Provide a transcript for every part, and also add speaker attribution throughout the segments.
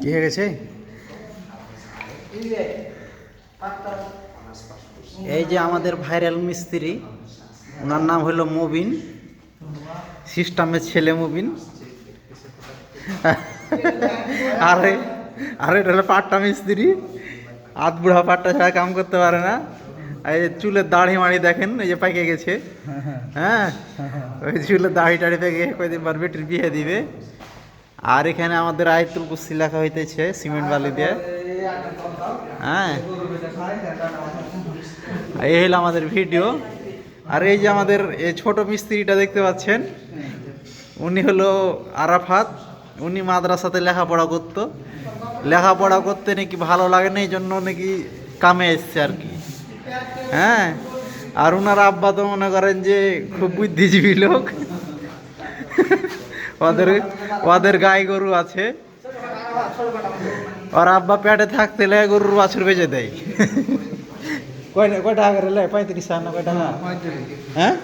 Speaker 1: কি হয়ে গেছে? এই যে আমাদের ভাইরাল মিস্ত্রি, ওনার নাম হলো মুবিন। সিস্টেমের ছেলে মুবিন। আরে আরে এটা হলো পাট্টা মিস্ত্রি। আধ বুড়া পাট্টা ছাড়া কাম করতে পারে না। এই চুলের দাড়ি মাড়ি দেখেন, এই যে পাইকে গেছে। হ্যাঁ? ওই চুলের দাড়ি টাড়ি পেকে কয়দিন পর বেটির বিয়ে দিবে। আর এখানে আমাদের আয়তুল কুস্তি লেখা হইতেছে সিমেন্ট বালি দিয়ে। হ্যাঁ? এই হলো আমাদের ভিডিও। আর এই যে আমাদের এই ছোট মিস্ত্রিটা দেখতে পাচ্ছেন, উনি হলো আরাফাত। উনি মাদ্রাসাতে লেখাপড়া করতো। লেখাপড়া করতে নাকি ভালো লাগে না, এই জন্য নাকি কামে এসছে আর কি। হ্যাঁ আর ওনার আব্বা তো মনে করেন যে খুব বুদ্ধিজীবী লোক। ওদের ওদের গাই গরু আছে। ওর আব্বা পেটে থাকতে লেগে গরুর বাছুর বেঁচে দেয়। কয় টাকা করে লে? পঁয়ত্রিশ হাজার না কয় টাকা হ্যাঁ?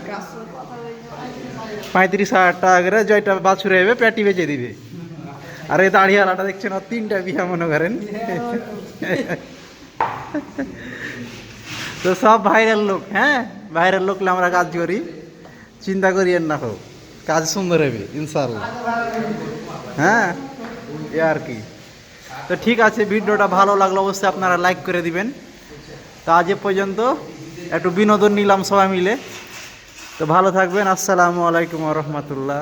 Speaker 1: পঁয়ত্রিশ হাজার টাকা করে জয়টা বাছুর হবে পেটি বেঁচে দিবে। আর এই দাঁড়িয়ালাটা দেখছেন তিনটা বিয়া মনে করেন। তো সব ভাইরাল লোক হ্যাঁ? ভাইরাল লোকলে আমরা কাজ করি। চিন্তা করি না হোক কাজ সুন্দর হবে ইনশাল্লাহ হ্যাঁ? এ আর কি। তো ঠিক আছে, ভিডিওটা ভালো লাগল অবশ্যই আপনারা লাইক করে দিবেন। তো আজ পর্যন্ত একটু বিনোদন নিলাম সবাই মিলে। তো ভালো থাকবেন। আসসালামু আলাইকুম রহমতুল্লাহ।